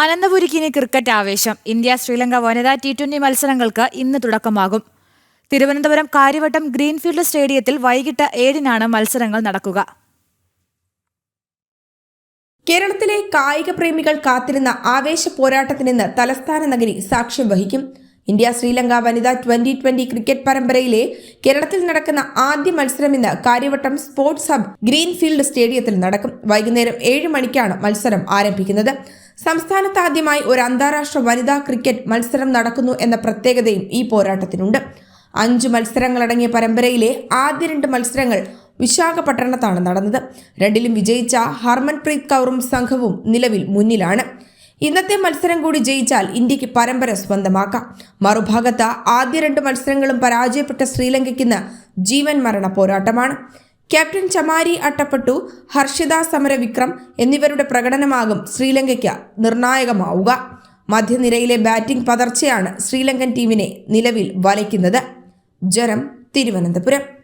അനന്തപുരിക്കിനി cricket ആവേശം. India Sri Lanka വനിതാ T twenty മത്സരങ്ങൾക്ക് ഇന്ന് തുടക്കമാകും. തിരുവനന്തപുരം കാര്യവട്ടം ഗ്രീൻഫീൽഡ് സ്റ്റേഡിയത്തിൽ വൈകിട്ട് ഏഴിനാണ് മത്സരങ്ങൾ നടക്കുക. കേരളത്തിലെ കായിക പ്രേമികൾ കാത്തിരുന്ന ആവേശ പോരാട്ടത്തിനിന്ന് തലസ്ഥാന നഗരി സാക്ഷ്യം വഹിക്കും. ഇന്ത്യ ശ്രീലങ്ക വനിതാ ട്വന്റി ട്വന്റി ക്രിക്കറ്റ് പരമ്പരയിലെ കേരളത്തിൽ നടക്കുന്ന ആദ്യ മത്സരം ഇന്ന് കാര്യവട്ടം സ്പോർട്സ് ഹബ് ഗ്രീൻഫീൽഡ് സ്റ്റേഡിയത്തിൽ നടക്കും. വൈകുന്നേരം ഏഴ് മണിക്കാണ് മത്സരം ആരംഭിക്കുന്നത്. സംസ്ഥാനത്ത് ആദ്യമായി ഒരു അന്താരാഷ്ട്ര വനിതാ ക്രിക്കറ്റ് മത്സരം നടക്കുന്നു എന്ന പ്രത്യേകതയും ഈ പോരാട്ടത്തിനുണ്ട്. അഞ്ച് മത്സരങ്ങളടങ്ങിയ പരമ്പരയിലെ ആദ്യ രണ്ട് മത്സരങ്ങൾ വിശാഖപട്ടണത്താണ് നടന്നത്. രണ്ടിലും വിജയിച്ച ഹർമൻപ്രീത് കൗറും സംഘവും നിലവിൽ മുന്നിലാണ്. ഇന്നത്തെ മത്സരം കൂടി ജയിച്ചാൽ ഇന്ത്യയ്ക്ക് പരമ്പര സ്വന്തമാക്കാം. മറുഭാഗത്ത് ആദ്യ രണ്ട് മത്സരങ്ങളും പരാജയപ്പെട്ട ശ്രീലങ്കയ്ക്കിന്ന് ജീവൻ മരണ പോരാട്ടമാണ്. ക്യാപ്റ്റൻ ചമാരി അട്ടപ്പെട്ടു ഹർഷിത സമരവിക്രം എന്നിവരുടെ പ്രകടനമാകും ശ്രീലങ്കയ്ക്ക് നിർണായകമാവുക. മധ്യനിരയിലെ ബാറ്റിംഗ് പതർച്ചയാണ് ശ്രീലങ്കൻ ടീമിനെ നിലവിൽ വലയ്ക്കുന്നത്. ജനം തിരുവനന്തപുരം.